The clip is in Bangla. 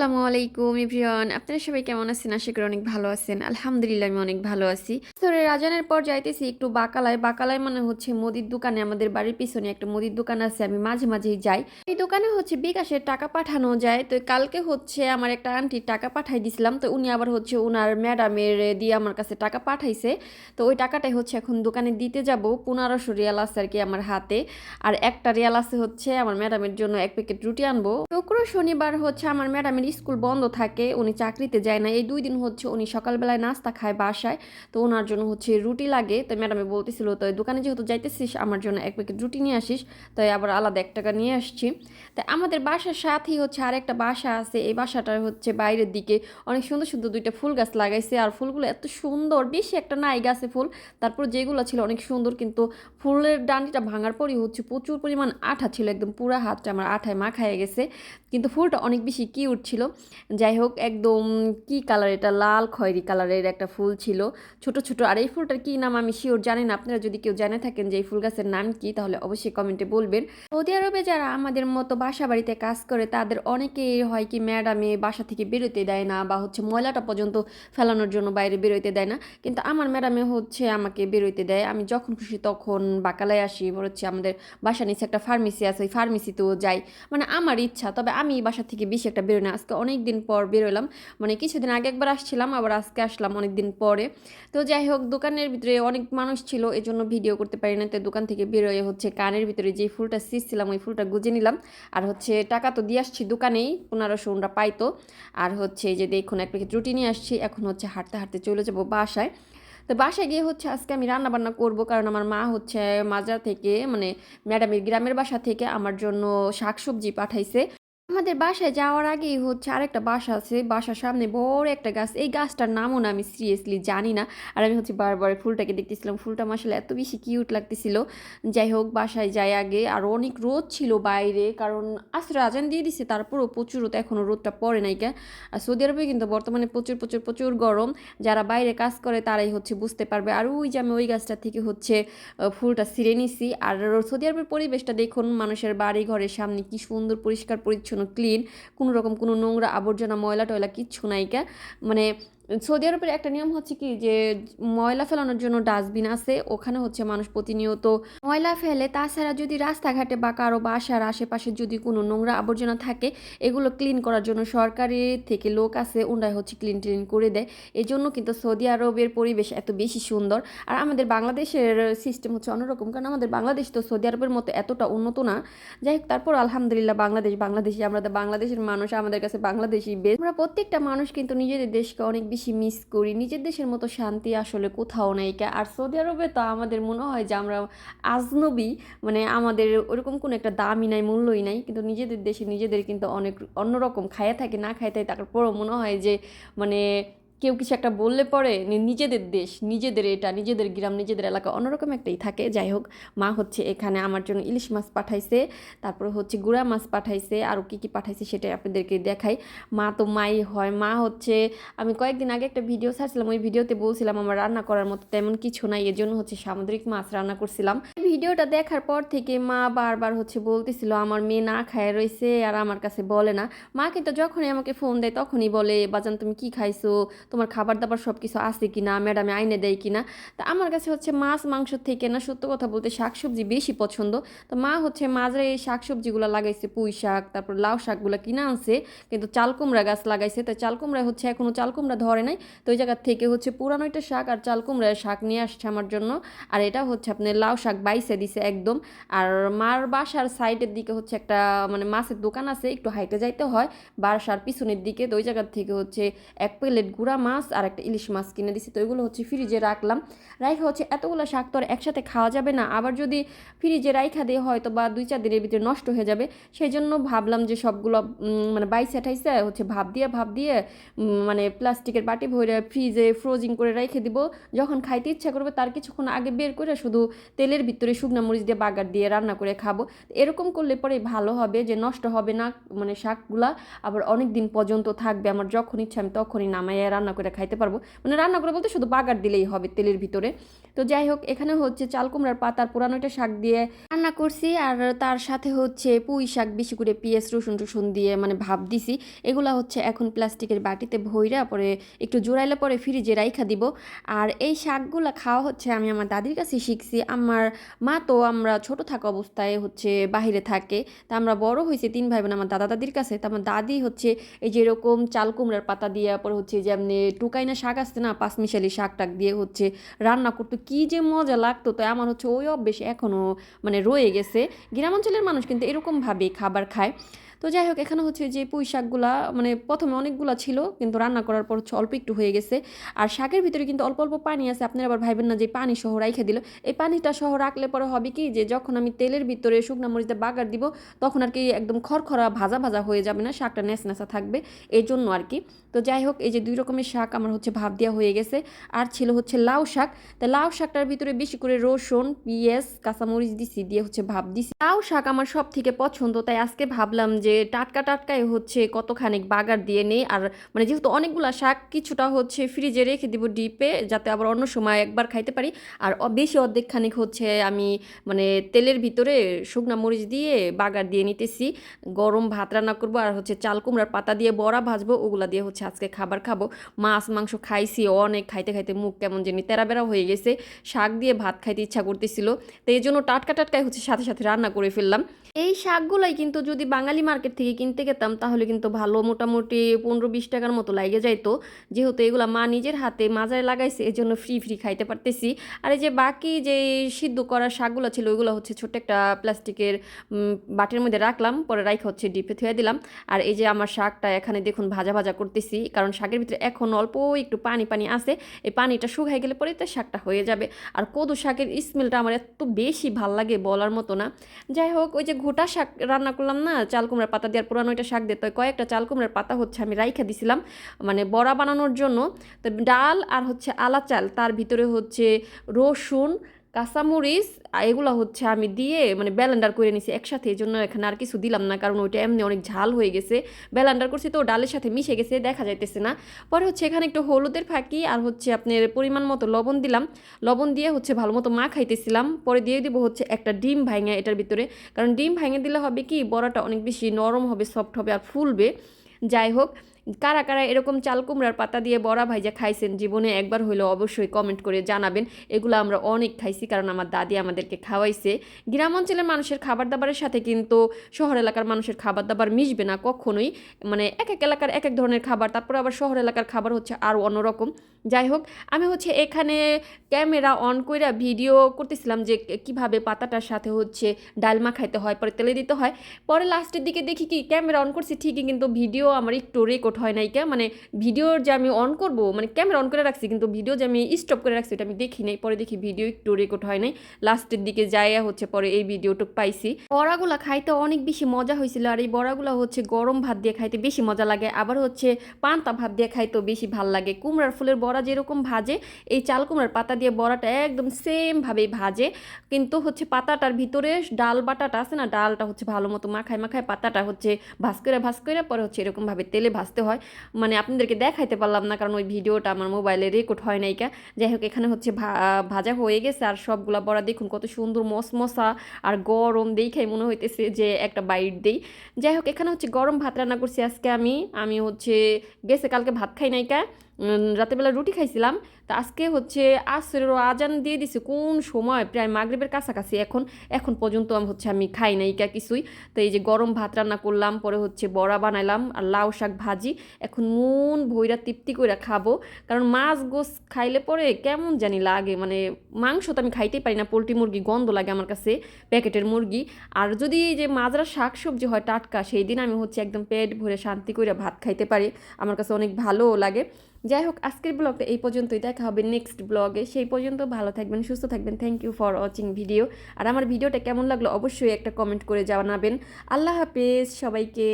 আসসালামু আলাইকুম ইভরিওয়ান আপনারা সবাই কেমন আছেন? আশা করি অনেক ভালো আছেন। আলহামদুলিল্লাহ, আমি অনেক ভালো আছি। তোরে রাজানের পর যাইতেছি একটু বাকালায়। বাকালায় মানে হচ্ছে মুদির দোকানে, আমাদের বাড়ির পিছনে একটা মুদির দোকান আছে, আমি মাঝে মাঝেই যাই। এই দোকানে হচ্ছে বিকাশের টাকা পাঠানো যায়। তো কালকে হচ্ছে আমার একটা আন্টির টাকা পাঠাই দিছিলাম। তো উনি আবার হচ্ছে ওনার ম্যাডামের দিয়ে আমার কাছে টাকা পাঠাইছে। তো ওই টাকাটাই হচ্ছে এখন দোকানে দিতে যাব। পনেরোশো রিয়াল আছে আর কি আমার হাতে। আর একটা রিয়াল আছে হচ্ছে আমার ম্যাডামের জন্য এক প্যাকেট রুটি আনব। শুক্র শনিবার হচ্ছে আমার ম্যাডামের স্কুল বন্ধ থাকে, উনি চাকরিতে যায় না। এই দুই দিন হচ্ছে উনি সকালবেলায় নাস্তা খায় বাসায়। তো ওনার জন্য হচ্ছে রুটি লাগে। তো ম্যাডামে বলতেছিল তো দোকানে যেহেতু যাইতেছিস, আমার জন্য এক প্যাকেট রুটি নিয়ে আসিস। তাই আবার আলাদা এক টাকা নিয়ে আসছি। তাই আমাদের বাসার সাথেই হচ্ছে আর একটা বাসা আছে। এই বাসাটার হচ্ছে বাইরের দিকে অনেক সুন্দর সুন্দর দুইটা ফুল গাছ লাগাইছে। আর ফুলগুলো এত সুন্দর, বেশি একটা নাই গাছে ফুল। তারপর যেগুলো ছিল অনেক সুন্দর, কিন্তু ফুলের ডান্ডিটা ভাঙার পরই হচ্ছে প্রচুর পরিমাণ আঠা ছিল। একদম পুরা হাতটা আমার আঠায় মাখায় গেছে। কিন্তু ফুলটা অনেক বেশি কিউট ছিল। যাই হোক, একদম কি কালার এটা? লাল খয়েরি কালারের একটা ফুল ছিল। ছোট ছোট। আর এই ফুলটার কি নাম আমি শিওর জানি না। আপনারা যদি কেউ জানে থাকেন যে এই ফুল গাছের নাম কি, তাহলে অবশ্যই কমেন্টে বলবেন। সৌদি আরবে যারা আমাদের মতো বাসা বাড়িতে কাজ করে, তাদের অনেকেই হয় কি ম্যাডামে বাসা থেকে বেরোতে দেয় না বা হচ্ছে ময়লাটা পর্যন্ত ফেলানোর জন্য বাইরে বেরোতে দেয় না। কিন্তু আমার ম্যাডামে হচ্ছে আমাকে বেরোতে দেয়। আমি যখন খুশি তখন বাকালায় আসি। হচ্ছে আমাদের বাসা নিচে একটা ফার্মেসি আছে। ওই ফার্মেসিতেও যাই। মানে আমার ইচ্ছা, তবে আমি বাসা থেকে বেশি একটা বেরোই না। আজকে অনেক দিন পর বেরোলাম। মানে কিছুদিন আগে একবার আসছিলাম, আবার আজকে আসলাম অনেক দিন পরে। তো যাই হোক, দোকানের ভিতরে অনেক মানুষ ছিল এই জন্য ভিডিও করতে পারি না তো দোকান থেকে বেরোয় হচ্ছে কানের ভিতরে যে ফুলটা সিঁচছিলাম ওই ফুলটা গুজে নিলাম। আর হচ্ছে টাকা তো দিয়ে আসছি দোকানেই, পনেরোশো ওনরা পাইতো। আর হচ্ছে যে দেখুন, এক প্যাকেট রুটি নিয়ে আসছি, এখন হচ্ছে হাঁটতে হাঁটতে চলে যাব বাসায়। তো বাসায় গিয়ে হচ্ছে আজকে আমি রান্না বান্না করব, কারণ আমার মা হচ্ছে মাজা থেকে মানে ম্যাডামের গ্রামের বাসা থেকে আমার জন্য শাকসবজি পাঠাইছে। আমাদের বাসায় যাওয়ার আগেই হচ্ছে আরেকটা বাসা আছে। বাসার সামনে বড় একটা গাছ। এই গাছটার নামও না আমি সিরিয়াসলি জানি না। আর আমি হচ্ছে বারবার ফুলটাকে দেখতেছিলাম। ফুলটা মাসালে এত বেশি কিউট লাগতেছিল। যাই হোক, বাসায় যাই আগে। আর অনেক রোদ ছিল বাইরে। কারণ আসলে আজান দিয়ে দিছে। তারপরও প্রচুর রোদ। এখনও রোদটা পড়ে নাই কা আর সৌদি আরবে কিন্তু বর্তমানে প্রচুর প্রচুর প্রচুর গরম। যারা বাইরে কাজ করে, তারাই হচ্ছে বুঝতে পারবে। আর ওই যে আমি ওই গাছটা থেকে হচ্ছে ফুলটা ছিঁড়ে নিছি। আর সৌদি আরবের পরিবেশটা দেখুন, মানুষের বাড়ি ঘরের সামনে কি সুন্দর, পরিষ্কার, পরিচ্ছন্ন ক্লিন কোনো রকম কোনো নোংরা আবর্জনা ময়লা টয়লা কিচ্ছু নাইকা মানে সৌদি আরবের একটা নিয়ম হচ্ছে কি যে ময়লা ফেলানোর জন্য ডাস্টবিন আছে, ওখানে হচ্ছে মানুষ প্রতিনিয়ত ময়লা ফেলে। তাছাড়া যদি রাস্তাঘাটে বা কারও বাসার আশেপাশে যদি কোনো নোংরা আবর্জনা থাকে, এগুলো ক্লিন করার জন্য সরকারি থেকে লোক আছে, ওনারাই হচ্ছে ক্লিন টিন করে দেয়। এই জন্য কিন্তু সৌদি আরবের পরিবেশ এত বেশি সুন্দর। আর আমাদের বাংলাদেশের সিস্টেম হচ্ছে অন্যরকম, কারণ আমাদের বাংলাদেশ তো সৌদি আরবের মতো এতটা উন্নত না। যাই হোক, তারপর আলহামদুলিল্লাহ বাংলাদেশ, বাংলাদেশি, আমরা বাংলাদেশের মানুষ, আমাদের কাছে বাংলাদেশি বেশ আমরা প্রত্যেকটা মানুষ কিন্তু নিজেদের দেশকে অনেক বেশি মিস করি। নিজের দেশের মতো শান্তি আসলে কোথাও নেই। আর সৌদি আরবে তো আমাদের মনে হয় যে আমরা আজনবী মানে আমাদের ওরকম কোনো একটা দামই নাই, মূল্যই নাই। কিন্তু নিজেদের দেশে নিজেদের কিন্তু অনেক অন্যরকম খায়া থাকে, না খায় থাকে, তারপরও মনে হয় যে মানে কেউ কিছু একটা বললে পরে নিজেদের দেশ, নিজেদের এটা, নিজেদের গ্রাম, নিজেদের এলাকা অন্যরকম একটাই থাকে। যাই হোক, মা হচ্ছে এখানে আমার জন্য ইলিশ মাছ পাঠাইছে, তারপর হচ্ছে গুড়া মাছ পাঠাইছে, আরও কী কী পাঠাইছে সেটাই আপনাদেরকে দেখাই। মা তো মাই হয়, মা হচ্ছে, আমি কয়েকদিন আগে একটা ভিডিও ছাড়ছিলাম, ওই ভিডিওতে বলছিলাম আমার রান্না করার মতো তেমন কিছু নাই এর জন্য হচ্ছে সামুদ্রিক মাছ রান্না করছিলাম। ভিডিওটা দেখার পর থেকে মা বারবার হচ্ছে বলতেছিল, আমার মেয়ে না খায় রয়েছে, আর আমার কাছে বলে না। মা কিন্তু যখনই আমাকে ফোন দেয়, তখনই বলে, বাজান, তুমি কি খাইছো? তোমার খাবার দাবার সব কিছু আছে কি না ম্যাডামে আইনে দেয় কি না তা আমার কাছে হচ্ছে মাছ, মাংস থেকে না, সত্য কথা বলতে শাকসবজি বেশি পছন্দ। তো মা হচ্ছে মাঝে এই শাকসবজিগুলো লাগাইছে, পুঁই শাক, তারপর লাউ শাকগুলো কিনা আনছে, কিন্তু চালকুমড়া গাছ লাগাইছে। তো চালকুমড়া হচ্ছে এখনও চাল কুমড়া ধরে নাই। তো ওই জায়গার থেকে হচ্ছে পুরানো একটা শাক আর চাল কুমড়ার শাক নিয়ে আসছে আমার জন্য। আর এটা হচ্ছে আপনার লাউ শাক বাইসে দিছে একদম। আর মার বাসার সাইডের দিকে হচ্ছে একটা মানে মাছের দোকান আছে, একটু হাইটে যাইতে হয়। বাসার পিছনের দিকে। তো ওই জায়গার থেকে হচ্ছে এক প্লেট গুঁড়া মাছ আর একটা ইলিশ মাছ কিনে দিছি। তো ওইগুলো হচ্ছে ফ্রিজে রাখলাম। রাইখা হচ্ছে এতগুলো শাক তো আর একসাথে খাওয়া যাবে না। আবার যদি ফ্রিজে রাইখা দিয়ে হয়তো বা দুই চার দিনের ভিতরে নষ্ট হয়ে যাবে। সেই জন্য ভাবলাম যে সবগুলো মানে বাইসে ঠাইসে হচ্ছে ভাব দিয়ে ভাব দিয়ে মানে প্লাস্টিকের বাটি ভরে ফ্রিজে ফ্রোজিং করে রেখে দিব। যখন খাইতে ইচ্ছা করবে তার কিছুক্ষণ আগে বের করে শুধু তেলের ভিতরে শুকনো মরিচ দিয়ে বাগার দিয়ে রান্না করে খাব। এরকম করলে পরে ভালো হবে যে নষ্ট হবে না মানে শাকগুলা। আবার অনেক দিন পর্যন্ত থাকবে। আমার যখন ইচ্ছা আমি তখনই নামাইয়া রান্না রান্না করে খাইতে পারব। মানে রান্না করে বলতে শুধু বাগার দিলেই হবে তেলের ভিতরে। তো যাই হোক, এখানে হচ্ছে চাল কুমড়ার পাতার পুরানোটা শাক দিয়ে রান্না করছি। আর তার সাথে হচ্ছে পুঁই শাক, বেশি করে পেঁয়াজ, রসুন টসুন দিয়ে মানে ভাব দিছি। এগুলা হচ্ছে এখন প্লাস্টিকের বাটিতে ভইরা পরে একটু জোড়াইলে পরে ফ্রিজে রাইখা দিব। আর এই শাকগুলা খাওয়া হচ্ছে আমি আমার দাদির কাছে শিখছি। আমার মা তো আমরা ছোট থাকা অবস্থায় হচ্ছে বাহিরে থাকে। তা আমরা বড় হয়েছি তিন ভাই বোন আমার দাদা দাদির কাছে। তা আমার দাদি হচ্ছে এই যে এরকম চাল কুমড়ার পাতা দিয়ে পরে হচ্ছে যে এমনি টুকাইনা শাক আসছে না পাঁচমিশালি শাক টাক দিয়ে হচ্ছে রান্না করতো। কি যে মজা লাগতো তো আমার হচ্ছে ওই অভ্যেস এখনও মানে রয়ে গেছে। গ্রামাঞ্চলের মানুষ কিন্তু এরকমভাবে খাবার খায়। তো যাই হোক, এখানে হচ্ছে যে পুঁই শাকগুলা মানে প্রথমে অনেকগুলা ছিল, কিন্তু রান্না করার পর হচ্ছে অল্প একটু হয়ে গেছে। আর শাকের ভিতরে কিন্তু অল্প অল্প পানি আছে, আপনারা আবার ভাইবেন না যে পানি সহ রাইখে দিল। এই পানিটা সহ রাখলে পরে হবে কি যে যখন আমি তেলের ভিতরে শুকনা মরিচটা বাগার দিব, তখন আর কি একদম খড়খড়া ভাজা ভাজা হয়ে যাবে না, শাকটা নেস নেসা থাকবে, এই জন্য আর কি। তো যাই হোক, এই যে দুই রকমের শাক আমার হচ্ছে ভাব দেওয়া হয়ে গেছে। আর ছিল হচ্ছে লাউ শাক। তা লাউ শাকটার ভিতরে বেশি করে রসুন, পেঁয়াজ, কাঁচামরিচ দিছি, দিয়ে হচ্ছে ভাব দিছি। লাউ শাক আমার সব থেকে পছন্দ, তাই আজকে ভাবলাম যে টাটকা টাটকাই হচ্ছে কতখানিক বাগার দিয়ে নেই। আর মানে যেহেতু অনেকগুলা শাক, কিছুটা হচ্ছে ফ্রিজে রেখে দিব ডিপে যাতে আবার অন্য সময় একবার খাইতে পারি। আর বেশি অর্ধেক খানিক হচ্ছে আমি মানে তেলের ভিতরে শুকনা মরিচ দিয়ে বাগার দিয়ে নিতেছি। গরম ভাত রান্না করব আর হচ্ছে চাল কুমড়ার পাতা দিয়ে বড়া ভাজবো, ওগুলা দিয়ে হচ্ছে আজকে খাবার খাব। মাছ, মাংস খাইছি, অনেক খাইতে খাইতে মুখ কেমন জানি তেরা বেড়া হয়ে গেছে। শাক দিয়ে ভাত খাইতে ইচ্ছা করতেছিল। তো এই জন্য টাটকা টাটকাই হচ্ছে সাথে সাথে রান্না করে ফেললাম। এই শাকগুলাই কিন্তু যদি বাঙালি মার্কেট থেকে কিনতে গেতাম, তাহলে কিন্তু ভালো মোটামুটি পনেরো বিশ টাকার মতো লাগে যাইতো। যেহেতু এগুলা মা নিজের হাতে মাজায় লাগাইছে এই জন্য ফ্রি ফ্রি খাইতে পারতেছি। আর এই যে বাকি যে সিদ্ধ করা শাকগুলো ছিল, ওইগুলো হচ্ছে ছোট্ট একটা প্লাস্টিকের বাটির মধ্যে রাখলাম, পরে রাইখা হচ্ছে ডিপে থুয়ে দিলাম। আর এই যে আমার শাকটা এখানে দেখুন ভাজা ভাজা করতেছি, কারণ শাকের ভিতরে এখন অল্প একটু পানি পানি আছে, এই পানিটা শুকাই গেলে পরে তো শাকটা হয়ে যাবে। আর কদু শাকের স্মেলটা আমার এত বেশি ভালো লাগে বলার মতো না। যাই হোক, ওই যে ঘোটা শাক রান্না করলাম না, চাল কুমড়ার পাতা দেওয়ার পুরানো ওইটা শাক দিতে হয় কয়েকটা চাল কুমড়ার পাতা হচ্ছে আমি রাইখা দিছিলাম মানে বড়া বানানোর জন্য। তো ডাল আর হচ্ছে আলা চাল তার ভিতরে হচ্ছে রসুন কাঁচামরিচ এগুলো হচ্ছে আমি দিয়ে মানে ব্যালেন্ডার করে নিছি একসাথে, এই জন্য এখানে আর কিছু দিলাম না, কারণ ওইটা এমনি অনেক ঝাল হয়ে গেছে। ব্যালেন্ডার করছি তো ডালের সাথে মিশে গেছে, দেখা যাইতেছে না। পরে হচ্ছে এখানে একটু হলুদের ফাঁকি আর হচ্ছে আপনার পরিমাণ মতো লবণ দিলাম। লবণ দিয়ে হচ্ছে ভালো মতো মা খাইতেছিলাম, পরে দিয়ে দিব হচ্ছে একটা ডিম ভাঙে এটার ভিতরে। কারণ ডিম ভাঙে দিলে হবে কি, বড়াটা অনেক বেশি নরম হবে সফট হবে আর ফুলবে। যাই হোক কারা কারা এরকম চাল কুমড়ার পাতা দিয়ে বড়া ভাইজা খাইছেন জীবনে একবার হইলেও অবশ্যই কমেন্ট করে জানাবেন। এগুলো আমরা অনেক খাইছি কারণ আমার দাদি আমাদেরকে খাওয়াইছে। গ্রাম অঞ্চলের মানুষের খাবার দাবারের সাথে কিন্তু শহর এলাকার মানুষের খাবার দাবার মিশবে না কখনোই। মানে এক এক এলাকার এক এক ধরনের খাবার, তারপরে আবার শহর এলাকার খাবার হচ্ছে আরও অন্যরকম। যাই হোক, আমি হচ্ছে এখানে ক্যামেরা অন কইরা ভিডিও করতেছিলাম যে কীভাবে পাতাটার সাথে হচ্ছে ডালমা খাইতে হয়, পরে তেলে দিতে হয়। পরে লাস্টের দিকে দেখি কি ক্যামেরা অন করছি ঠিকই, কিন্তু ভিডিও আমার একটু রেকর্ড হয় নাই কে? মানে ভিডিওর যে আমি অন করব মানে ক্যামেরা অন করে রাখছি, কিন্তু ভিডিও যে আমি স্টপ করে রাখছি ওটা আমি দেখি নাই। পরে দেখি ভিডিও একটু রেকর্ড হয় নাই। লাস্টের দিকে যাইয়া হচ্ছে পরে এই ভিডিওটুক পাইছি। বড়াগুলা খাইতে অনেক বেশি মজা হয়েছিল আর এই বড়াগুলা হচ্ছে গরম ভাত দিয়ে খাইতে বেশি মজা লাগে। আবার হচ্ছে পান্তা ভাত দিয়ে খাইতেও বেশি ভালো লাগে। কুমড়ার ফুলের বড়া যেরকম ভাজে, এই চাল কুমড়ার পাতা দিয়ে বড়াটা একদম সেমভাবেই ভাজে। কিন্তু হচ্ছে পাতাটার ভিতরে ডাল বাটাটা আছে না, ডালটা হচ্ছে ভালো মতো মাখায় মাখায় পাতাটা হচ্ছে ভাজ করে ভাজ করে, পরে হচ্ছে এরকমভাবে তেলে ভাজতে হয়। মানে আপনাদেরকে দেখাইতে পারলাম না, কারণ ওই ভিডিওটা আমার মোবাইলে রেকর্ড হয় নাইকা যাই হোক এখানে হচ্ছে ভাজা হয়ে গেছে আর সবগুলা বড়া দেখুন কত সুন্দর মশমশা আর গরম দেখেই মনে হইতেছে যে একটা বাইট দেই। যাই হোক এখানে হচ্ছে গরম ভাত রান্না করছি আজকে আমি। আমি হচ্ছে গেছে কালকে ভাত খাই নাইকা রাতেরবেলা রুটি খাইছিলাম। তা আজকে হচ্ছে আসরের আজান দিয়ে দিছে। কোন সময়? প্রায় মাগরিবের কাছাকাছি। এখন এখন পর্যন্ত হচ্ছে আমি খাই নাই কা কিছুই। তো এই যে গরম ভাত রান্না করলাম, পরে হচ্ছে বড়া বানাইলাম আর লাউ শাক ভাজি। এখন মন ভইরা তৃপ্তি করে খাব। কারণ মাছ গোস খাইলে পরে কেমন জানি লাগে। মানে মাংস তো আমি খাইতেই পারি না। পোলট্রি মুরগি গন্ধ লাগে আমার কাছে, প্যাকেটের মুরগি। আর যদি এই যে মাজরা শাক সবজি হয় টাটকা, সেই দিন আমি হচ্ছে একদম পেট ভরে শান্তি করে ভাত খাইতে পারি। আমার কাছে অনেক ভালোও লাগে। যাই হোক আজকের ব্লগটা এই পর্যন্তই। দেখা হবে নেক্সট ব্লগে। সেই পর্যন্ত ভালো থাকবেন, সুস্থ থাকবেন। Thank you for watching video আর আমার ভিডিওটা কেমন লাগল অবশ্যই একটা কমেন্ট করে জানাবেন। আল্লাহ হাফেজ সবাইকে।